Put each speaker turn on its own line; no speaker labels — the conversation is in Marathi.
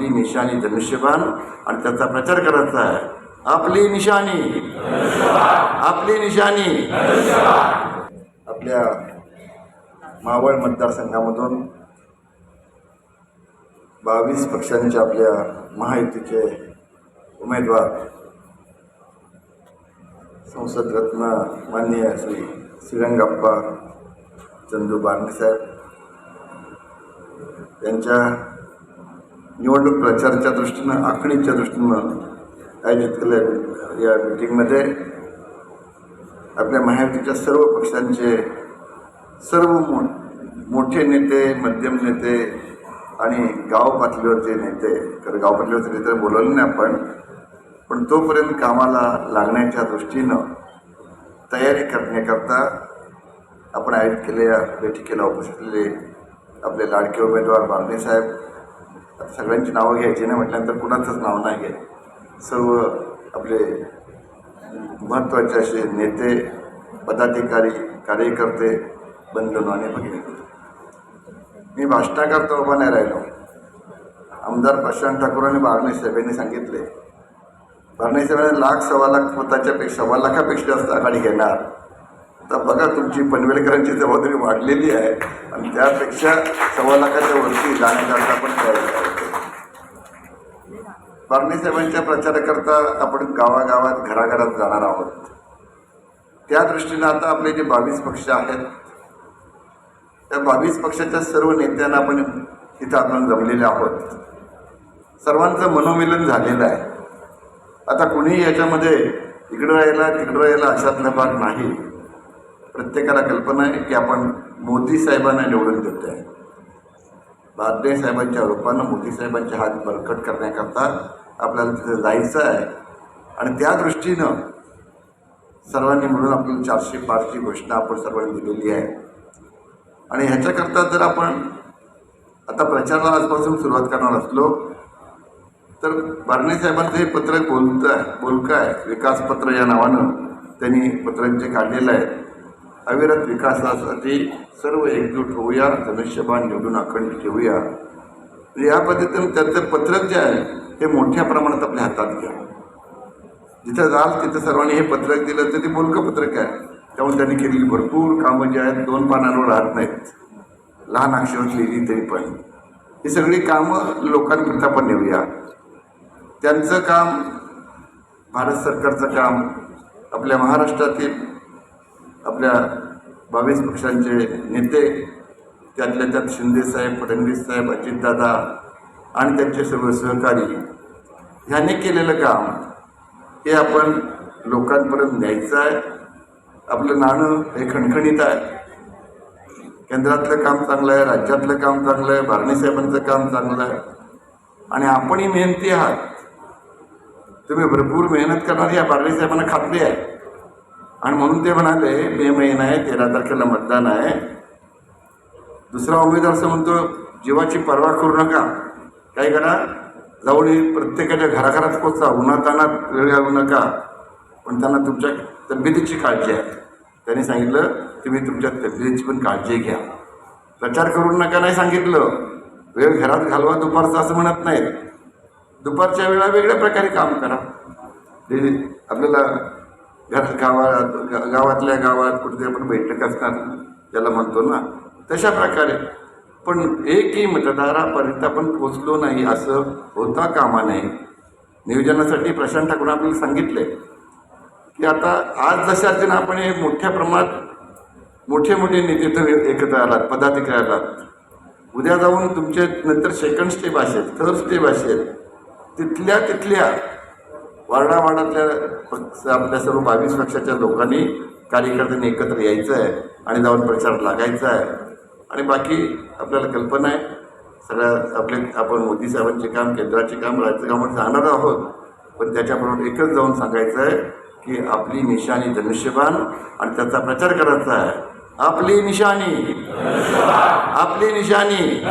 आपली निशाणी धनुष्यबाण आणि त्याचा प्रचार करायचा आहे. आपली निशाणी. आपली निशाणी. आपल्या मावळ मतदारसंघामधून बावीस पक्षांच्या आपल्या महायुतीचे उमेदवार संसद रत्न माननीय श्री श्रीरंगप्पा चंदू बांडसाहेब यांच्या निवडणूक प्रचाराच्या दृष्टीनं आखणीच्या दृष्टीनं आयोजित केलेल्या या मिटिंगमध्ये आपल्या महायुतीच्या सर्व पक्षांचे सर्व मो मोठे नेते मध्यम नेते आणि गाव पातळीवरचे नेते. कारण गाव पातळीवरचे नेते बोलवले नाही आपण पण तोपर्यंत कामाला लागण्याच्या दृष्टीनं तयारी करण्याकरता आपण आयोजित केलेल्या बैठकीला उपस्थित असलेले आपले लाडके उमेदवार बारणे साहेब सगळ्यांची नावं घ्यायची नाही म्हटल्यानंतर कुणाचंच नाव नाही आहे सर्व आपले महत्त्वाचे असे नेते पदाधिकारी कार्यकर्ते बंधन आणि भगिनी. मी भाषणाकरता उभा नाही राहिलो. आमदार प्रशांत ठाकूर आणि बारणे साहेबांनी सांगितले बारणे साहेबांनी लाख सव्वा लाख मताच्या पेक्षा सव्वा लाखापेक्षा जास्त आघाडी घेणार. तर बघा तुमची पनवेलकरांची जबाबदारी वाढलेली आहे आणि त्यापेक्षा सव्वा लाखाच्या वरती जाण्याकरता आपण तयारी करायची साहेबांच्या प्रचाराकरता आपण गावागावात घराघरात जाणार आहोत. त्या दृष्टीनं आता आपले जे बावीस पक्ष आहेत त्या बावीस पक्षाच्या सर्व नेत्यांना आपण इथं आपण जमलेले आहोत. सर्वांचं मनोमिलन झालेलं आहे. आता कुणीही याच्यामध्ये इकडं राहिला तिकडं राहिला अशातला भाग नाही. प्रत्येकाला कल्पना आहे की आपण मोदी साहेबांना निवडून देतो आहे बारडे साहेबांच्या रूपानं मोदी साहेबांचे हात बळकट करण्याकरता आपल्याला तिथे जायचं आहे. आणि त्या दृष्टीनं सर्वांनी मिळून आपल्याला चारशे पाचची घोषणा आपण सर्वांनी दिलेली आहे. आणि ह्याच्याकरता जर आपण आता प्रचाराला आजपासून सुरुवात करणार असलो तर बारणे साहेबांचं हे पत्रक बोलतं आहे बोलकं आहे. विकासपत्र या नावानं त्यांनी पत्रक जे काढलेलं आहे अविरत विकासासाठी सर्व एकजूट होऊया धनुष्यबाण निवडून अखंड ठेवूया. या पद्धतीनं त्यांचं पत्रक जे आहे हे मोठ्या प्रमाणात आपल्या हातात घ्या. जिथं जाल तिथं सर्वांनी हे पत्रक दिलं तर ते बोलकं पत्रक आहे. त्यामुळे त्यांनी केलेली भरपूर कामं जी आहेत दोन पानांवर राहत नाहीत. लहान अक्षरात लिहिली तरी पण. ही सगळी कामं लोकांकरता पण नेऊया. त्यांचं काम भारत सरकारचं काम आपल्या महाराष्ट्रातील आपल्या बावीस पक्षांचे नेते त्यातल्या त्यात शिंदेसाहेब फडणवीस साहेब अजितदादा आणि त्यांचे सर्व सहकारी ह्यांनी केलेलं काम हे आपण लोकांपर्यंत न्यायचं आहे. आपलं नाणं हे खणखणीत आहे. केंद्रातलं काम चांगलं आहे राज्यातलं काम चांगलं आहे बारणे साहेबांचं काम चांगलं आहे. आणि आपणही मेहनती आहात. तुम्ही भरपूर मेहनत करणारी या बारणे साहेबांना खात्री आहे. आणि म्हणून ते म्हणाले मे महिना आहे तेरा तारखेला मतदान आहे. दुसरा उमेदवार असं म्हणतो जीवाची पर्वा करू नका. काय करा? जाऊन प्रत्येकाच्या घराघरात पोचा उन्हातानात वेळ घालू नका. पण त्यांना तुमच्या तब्येतीची काळजी आहे. त्यांनी सांगितलं तुम्ही तुमच्या तब्येतीची पण काळजी घ्या. प्रचार करू नका नाही सांगितलं. वेळ घरात घालवा दुपारचं असं म्हणत नाहीत. दुपारच्या वेळा वेगळ्या प्रकारे काम करा. आपल्याला घर गावात गावातल्या गावात कुठेतरी आपण बैठक असणार ज्याला म्हणतो ना तशा प्रकारे. पण एकही मतदारापर्यंत आपण पोचलो नाही असं होता कामा नये. नियोजनासाठी प्रशांत ठाकूर आपल्याला सांगितले की आता आज जशा अर्जुन आपण हे मोठ्या प्रमाणात मोठे मोठे नेते एकत्र आलात पदाधिकारी आलात. उद्या जाऊन तुमचे नंतर सेकंड स्टेप असेल थर्ड स्टेप असेल तिथल्या तिथल्या वार्डावाडातल्या पक्ष आपल्या सर्व बावीस पक्षाच्या लोकांनी कार्यकर्त्यांनी एकत्र यायचं आहे आणि जाऊन प्रचार लागायचा आहे आणि बाकी आपल्याला कल्पना आहे सगळ्या आपले आपण मोदी साहेबांचे काम केंद्राचे काम राज्याचे काम जाणार आहोत. पण त्याच्याबरोबर एकच जाऊन सांगायचं आहे की आपली निशाणी धनुष्यबाण आणि त्याचा प्रचार करायचा आहे. आपली निशाणी. आपली निशाणी.